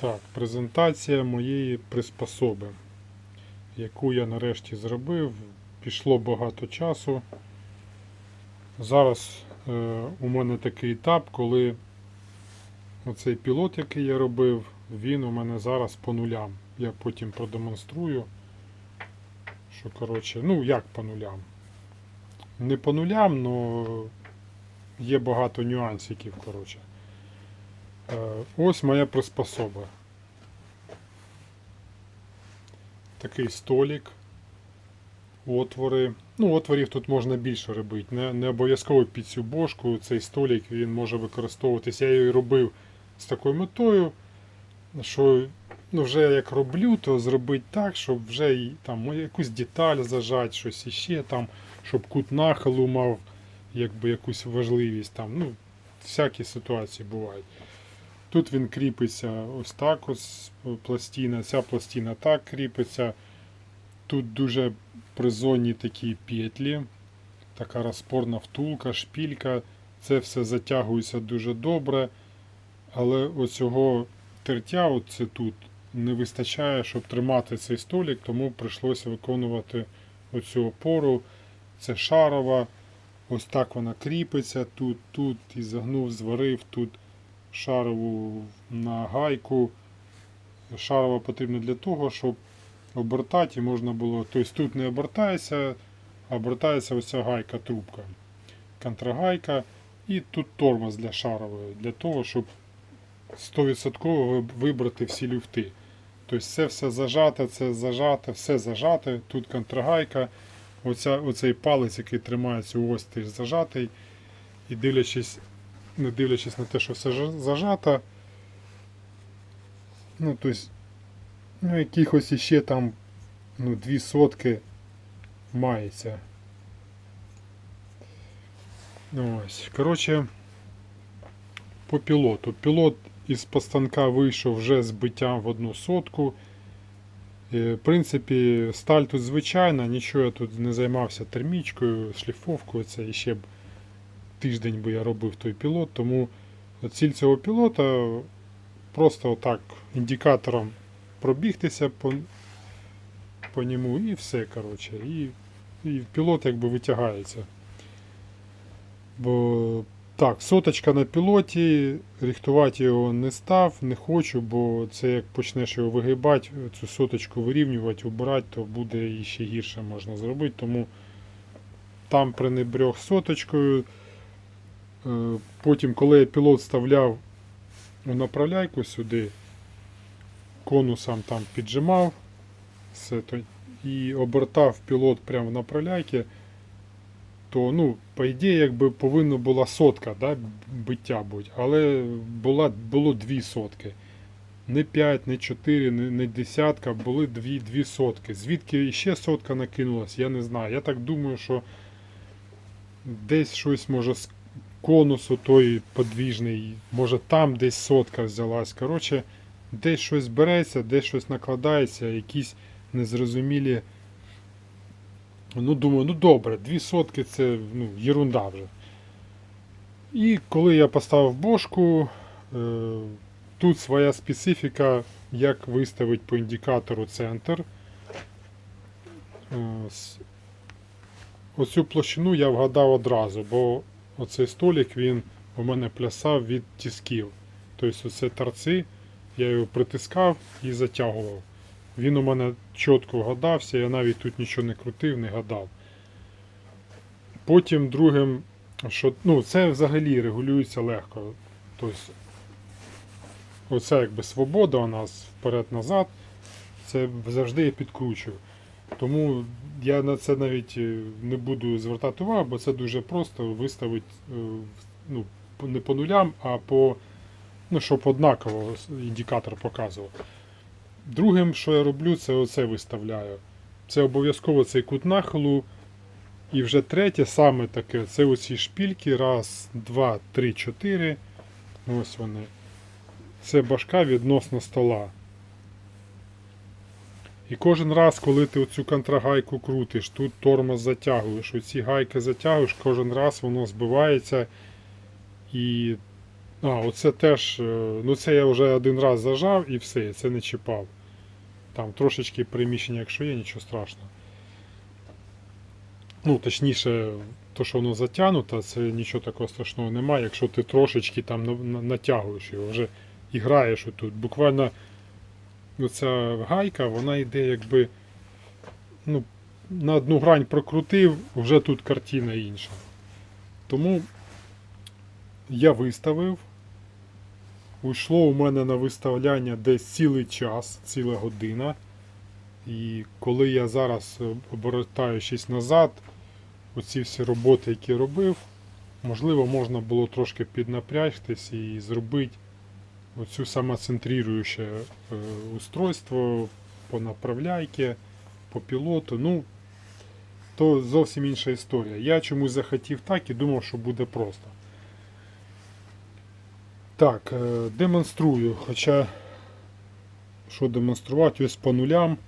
Так, презентація моєї приспособи, яку я нарешті зробив. Пішло багато часу. Зараз е, у мене такий етап, коли оцей пілот, який я робив, він у мене зараз по нулям. Я потім продемонструю. Що, коротше, ну як по нулям? Не по нулям, але є багато нюансиків, коротше. Е, Ось моя приспособа. Такий столик. Отвори. Ну, отворів тут можна більше робити. Не, не обов'язково під цю бошку. Цей столик він може використовуватися. Я його робив з такою метою, що ну, вже як роблю, то зробити так, щоб вже там якусь деталь зажати, щось іще там, щоб кут нахилу мав якби якусь важливість. Там, ну, всякі ситуації бувають. Тут він кріпиться ось так, ось пластина, ця пластина так кріпиться. Тут дуже призонні такі петлі, така розпорна втулка, шпілька. Це все затягується дуже добре. Але оцього тертя, оце тут, не вистачає, щоб тримати цей столик, тому прийшлося виконувати оцю опору. Це шарова. Ось так вона кріпиться тут, тут і загнув, зварив тут шарову на гайку. Шарова потрібна для того, щоб обертати і можна було. Тобто тут не обертається, а обертається оця гайка трубка. Контрагайка. І тут тормоз для шарової, для того, щоб 100% вибрати всі люфти. Тобто це все зажате, це зажате, все зажате. Тут контрагайка. Оця, оцей палець, який тримається ось теж зажатий. І дивлячись не дивлячись на те, що все зажато. Ну, тобто, ну, якихось іще там ну, дві сотки мається. Ось. Коротше, по пілоту. Пілот із постанка вийшов вже з биттям в одну сотку. Е, В принципі, сталь тут звичайна, нічого я тут не займався термічкою, шліфовкою, це ще б тиждень би я робив той пілот, тому ціль цього пілота просто отак індикатором пробігтися по, по ньому і все, коротше. І, і пілот якби витягається. Бо так, соточка на пілоті, рихтувати його не став, не хочу, бо це як почнеш його вигибати, цю соточку вирівнювати, обирати, то буде ще гірше можна зробити. Тому там пренебрег соточкою. Е, Потім, коли я пілот вставляв у направляйку сюди, конусом там піджимав все, то, і обертав пілот прямо в направляйки, то, ну, по ідеї, якби повинна була сотка да, биття бути, але була, було дві сотки. Не 5, не 4, не, не десятка, були дві, дві сотки. Звідки ще сотка накинулась, я не знаю. Я так думаю, що десь щось може конусу той подвіжний, може там десь сотка взялась. Коротше, десь щось береться, десь щось накладається, якісь незрозумілі. Ну, думаю, ну добре, дві сотки це ну, єрунда вже. І коли я поставив бошку, е, тут своя специфіка, як виставити по індикатору центр. Е, Оцю площину я вгадав одразу, бо оцей столик він у мене плясав від тисків. Тобто оце торці, я його притискав і затягував. Він у мене чітко вгадався, я навіть тут нічого не крутив, не гадав. Потім другим, що ну, це взагалі регулюється легко. Тобто, оце якби свобода у нас вперед-назад, це завжди я підкручую. Тому я на це навіть е, не буду звертати увагу, бо це дуже просто виставити е, ну, не по нулям, а по ну, щоб однаково індикатор показував. Другим, що я роблю, це оце виставляю. Це обов'язково цей кут нахилу. І вже третє, саме таке, це оці шпільки. Раз, два, три, чотири. Ось вони. Це башка відносно стола. І кожен раз, коли ти оцю контрагайку крутиш, тут тормоз затягуєш, оці гайки затягуєш, кожен раз воно збивається і А, оце теж, е, ну це я вже один раз зажав і все, це не чіпав. Там трошечки приміщення, якщо є, нічого страшного. Ну, точніше, то, що воно затягнуто, це нічого такого страшного немає, якщо ти трошечки там на- на- натягуєш його, вже і граєш отут. Буквально оця гайка, вона йде якби ну, на одну грань прокрутив, вже тут картина інша. Тому я виставив. Уйшло у мене на виставляння десь цілий час, ціла година. І коли я зараз е, обертаючись назад, оці всі роботи, які робив, можливо, можна було трошки піднапрягтись і зробити оцю самоцентруюче е, устройство по направляйки, по пілоту. Ну, то зовсім інша історія. Я чомусь захотів так і думав, що буде просто. Так, е, демонструю. Хоча, що демонструвати, ось по нулям.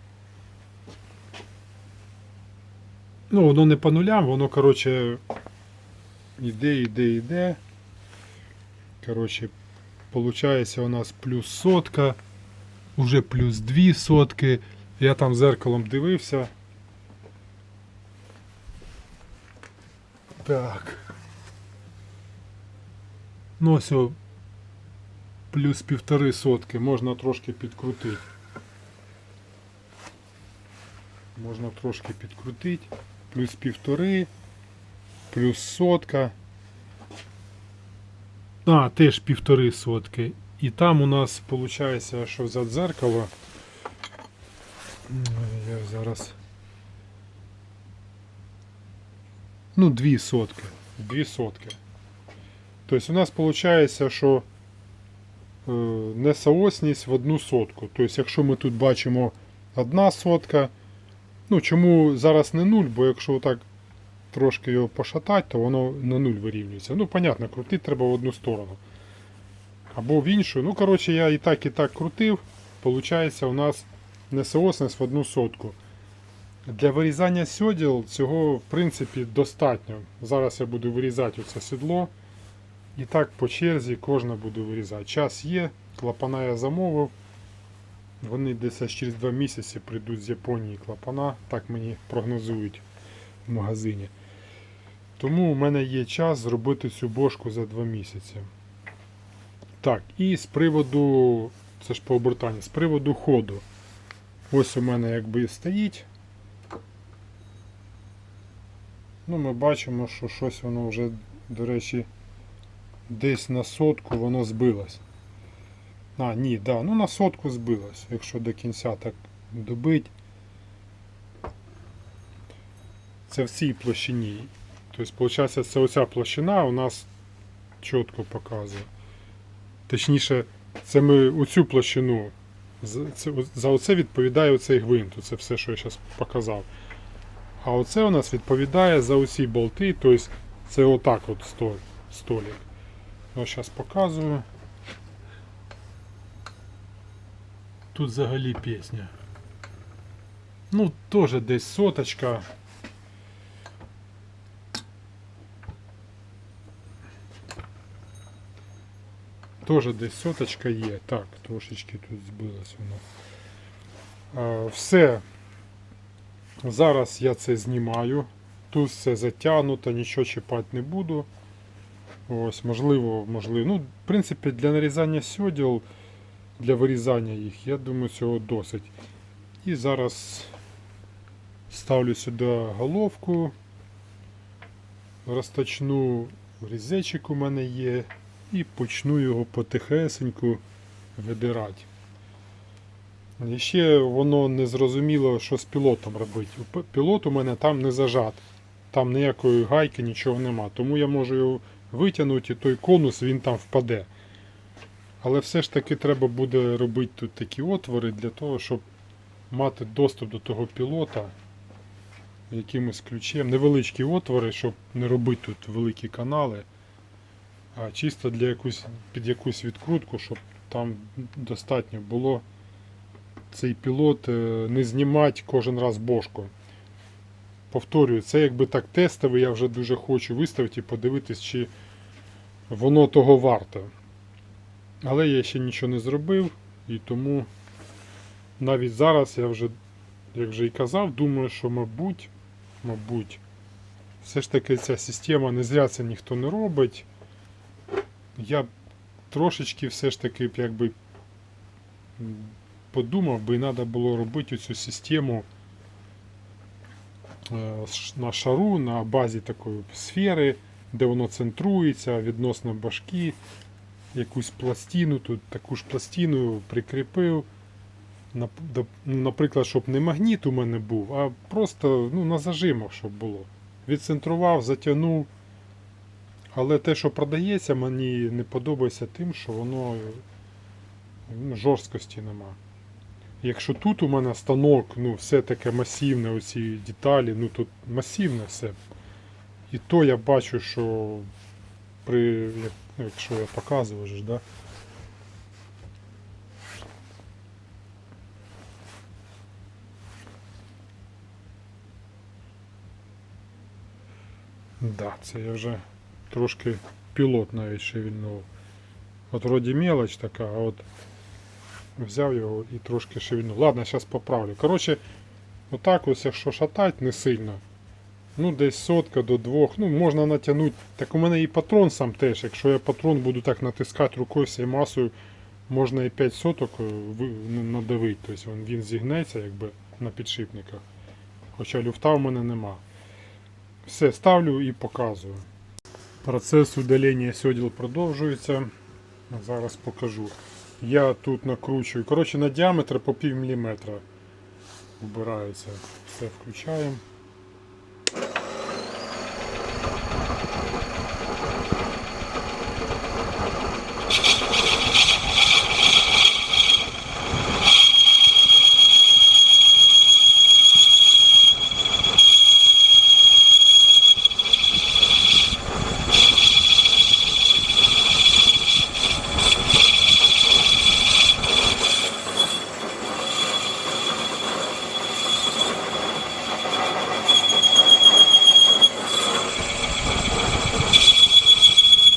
Ну, воно не по нулям, воно, коротше, іде, іде, іде. Коротше, получається у нас плюс сотка, уже плюс дві сотки. Я там зеркалом дивився. Так. Ну, ось плюс півтори сотки можна трошки підкрутити. Можна трошки підкрутити. Плюс півтори, плюс сотка. А, теж півтори сотки. І там у нас виходить, що за дзеркало. Я зараз. Ну, дві сотки. Дві сотки. Тобто у нас виходить, що е, несоосність в одну сотку. Тобто, якщо ми тут бачимо одна сотка, ну чому зараз не нуль, бо якщо так трошки його пошатати, то воно на нуль вирівнюється. Ну, понятно, крутити треба в одну сторону. Або в іншу. Ну, коротше, я і так, і так крутив. Получається, у нас несоосність в одну сотку. Для вирізання сьоділ цього, в принципі, достатньо. Зараз я буду вирізати оце сідло. І так по черзі кожна буду вирізати. Час є, клапана я замовив. Вони десь через 2 місяці прийдуть з Японії клапана, так мені прогнозують в магазині. Тому у мене є час зробити цю бошку за 2 місяці. Так, і з приводу, це ж по обертанню, з приводу ходу. Ось у мене якби стоїть. Ну, ми бачимо, що щось воно вже, до речі, десь на сотку воно збилось. А, ні, да, ну на сотку збилось, якщо до кінця так добить. Це в цій площині. Тобто, виходить, це оця площина у нас чітко показує. Точніше, це ми оцю площину. За оце відповідає оцей гвинт. Це все, що я зараз показав. А оце у нас відповідає за усі болти, тобто це отак от столик. Ось зараз показую. Тут взагалі пісня. Ну, теж десь соточка. Теж десь соточка є. Так, трошечки тут збилось воно. Все. Зараз я це знімаю. Тут все затягнуто, нічого чіпати не буду. Ось, можливо, можливо. Ну, в принципі, для нарізання сьоділ, для вирізання їх, я думаю, цього досить. І зараз ставлю сюди головку, розточну різечик у мене є, і почну його потихесеньку видирати. І ще воно не зрозуміло, що з пілотом робити. Пілот у мене там не зажат. Там ніякої гайки, нічого нема. Тому я можу його витягнути і той конус він там впаде. Але все ж таки треба буде робити тут такі отвори для того, щоб мати доступ до того пілота якимось ключем. Невеличкі отвори, щоб не робити тут великі канали, а чисто для якусь, під якусь відкрутку, щоб там достатньо було цей пілот е, не знімати кожен раз бошку. Повторюю, це якби так тестовий, я вже дуже хочу виставити і подивитись, чи воно того варто. Але я ще нічого не зробив, і тому навіть зараз я вже, як вже і казав, думаю, що мабуть, мабуть, все ж таки ця система не зря це ніхто не робить. Я б трошечки все ж таки б якби подумав би, треба було робити цю систему е, на шару, на базі такої сфери, де воно центрується відносно башки. Якусь пластину, тут таку ж пластину прикріпив. Ну, Наприклад, щоб не магніт у мене був, а просто ну, на зажимах, щоб було. Відцентрував, затягнув. Але те, що продається, мені не подобається тим, що воно жорсткості нема. Якщо тут у мене станок, ну, все таке масивне, оці деталі, ну тут масивне все. І то я бачу, що при, ну, якщо я показую, ж, да? Да, це я вже трошки пілот навіть шевельнув. От вроді мелоч така, а от взяв його і трошки шевельнув. Ладно, зараз поправлю. Коротше, отак ось, якщо шатать не сильно. Ну, десь сотка до двох. Ну, можна натягнути. Так у мене і патрон сам теж. Якщо я патрон буду так натискати рукою всією масою, можна і 5 соток е, ви- н- надавити. Тобто він зігнеться якби на підшипниках. Хоча люфта в мене нема. Все, ставлю і показую. Процес удалення сьоділ продовжується. Зараз покажу. Я тут накручую. Коротше, на діаметр по пів міліметра вбирається. Все включаємо.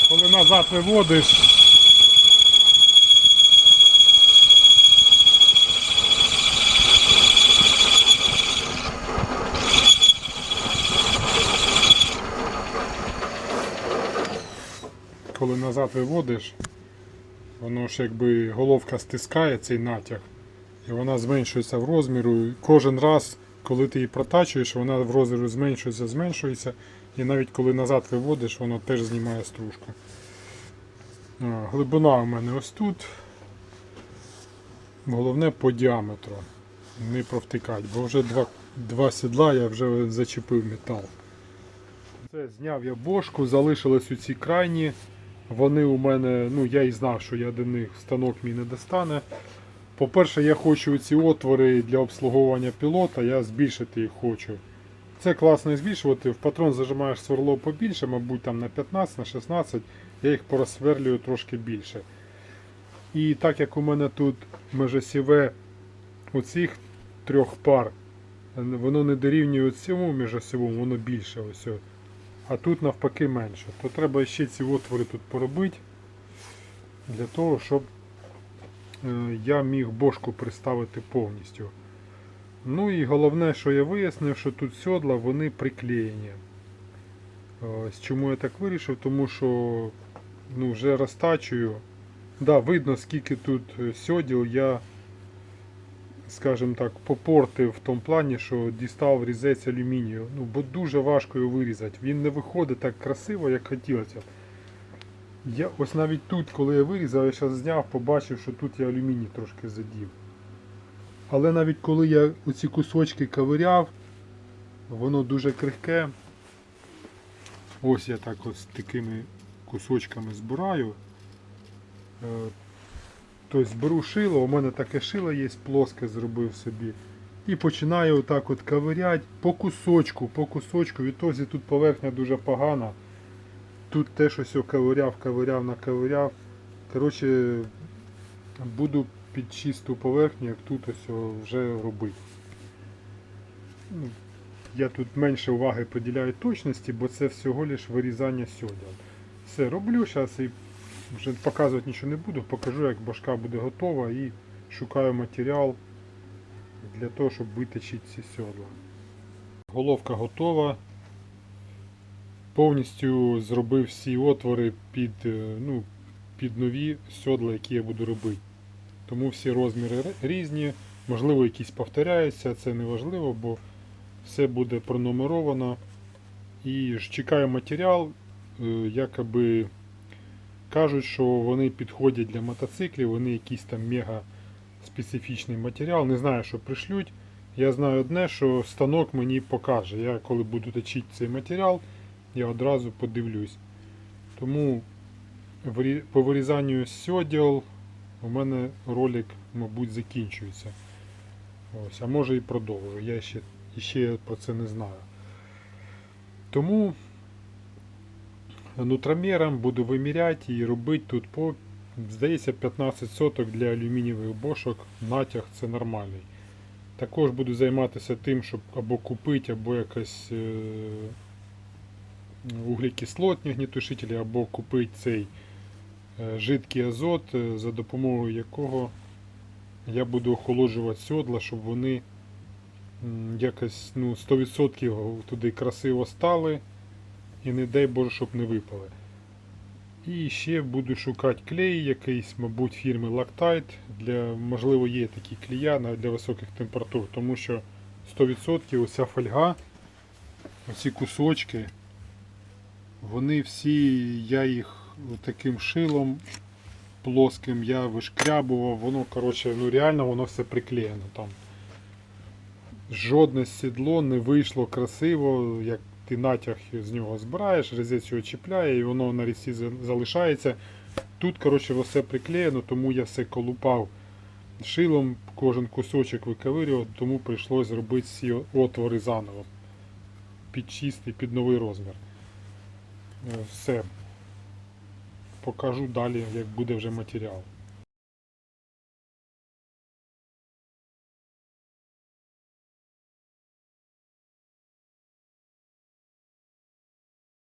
Коли назад виводиш. Коли назад виводиш, воно ж якби головка стискає цей натяг, і вона зменшується в розміру. І кожен раз, коли ти її протачуєш, вона в розміру зменшується, зменшується. І навіть коли назад виводиш, воно теж знімає стружку. А, Глибина у мене ось тут. Головне по діаметру. Не провтикати, бо вже два, два сідла я вже зачепив метал. Це зняв я бошку, залишились у ці крайні. Вони у мене, ну я і знав, що я до них станок мій не достане. По-перше, я хочу ці отвори для обслуговування пілота, я збільшити їх хочу. Це класно збільшувати. В патрон зажимаєш сверло побільше, мабуть там на 15, на 16, я їх порозсверлюю трошки більше. І так як у мене тут межосіве оцих трьох пар, воно не дорівнює цьому межосівому, воно більше ось. А тут навпаки менше. То треба ще ці отвори тут поробити для того, щоб е, я міг бошку приставити повністю. Ну і головне, що я вияснив, що тут сьодла вони приклеєні. Чому я так вирішив? Тому що ну, вже розтачую. Да, видно, скільки тут е, сьоділ я, скажімо так, попортив в тому плані, що дістав різець алюмінію. Ну, бо дуже важко його вирізати. Він не виходить так красиво, як хотілося. Я, ось навіть тут, коли я вирізав, я зараз зняв, побачив, що тут я алюміній трошки задів. Але навіть коли я оці кусочки ковиряв, воно дуже крихке. Ось я так ось такими кусочками збираю. Е, Тобто беру шило, у мене таке шило є, плоске зробив собі. І починаю отак от ковиряти по кусочку, по кусочку. Відтоді тут поверхня дуже погана. Тут теж ось ковиряв, ковиряв, наковиряв. Коротше, буду під чисту поверхню, як тут ось вже робити. Ну, Я тут менше уваги поділяю точності, бо це всього лиш вирізання сьодял. Все, роблю зараз і Вже показувати нічого не буду, покажу, як башка буде готова і шукаю матеріал для того, щоб виточити ці сьодла. Головка готова. Повністю зробив всі отвори під, е, ну, під нові сьодла, які я буду робити. Тому всі розміри різні, можливо, якісь повторяються, це не важливо, бо все буде пронумеровано. І чекаю матеріал, якоби кажуть, що вони підходять для мотоциклів, вони якийсь там мега специфічний матеріал. Не знаю, що пришлють. Я знаю одне, що станок мені покаже. Я коли буду точити цей матеріал, я одразу подивлюсь. Тому по вирізанню сьоділ у мене ролик, мабуть, закінчується. Ось, а може і продовжую. Я ще, ще про це не знаю. Тому нутромером буду виміряти і робити тут по, здається, 15 соток для алюмінієвих бошок. Натяг це нормальний. Також буду займатися тим, щоб або купити, або якось е, углекислотні гнітушителі, або купити цей е, жидкий азот, е, за допомогою якого я буду охолоджувати сьодла, щоб вони якось ну, 100% туди красиво стали і не дай Боже, щоб не випали. І ще буду шукати клей якийсь, мабуть, фірми Loctite. Для, можливо, є такі навіть для високих температур, тому що 100% оця фольга, оці кусочки, вони всі, я їх таким шилом плоским я вишкрябував, воно, коротше, ну реально воно все приклеєно там. Жодне сідло не вийшло красиво, як ти натяг з нього збираєш, резець його чіпляє і воно на різці залишається. Тут, коротше, все приклеєно, тому я все колупав шилом, кожен кусочок виковирював, тому прийшлось зробити всі отвори заново. Під чистий, під новий розмір. Е, Все. Покажу далі, як буде вже матеріал.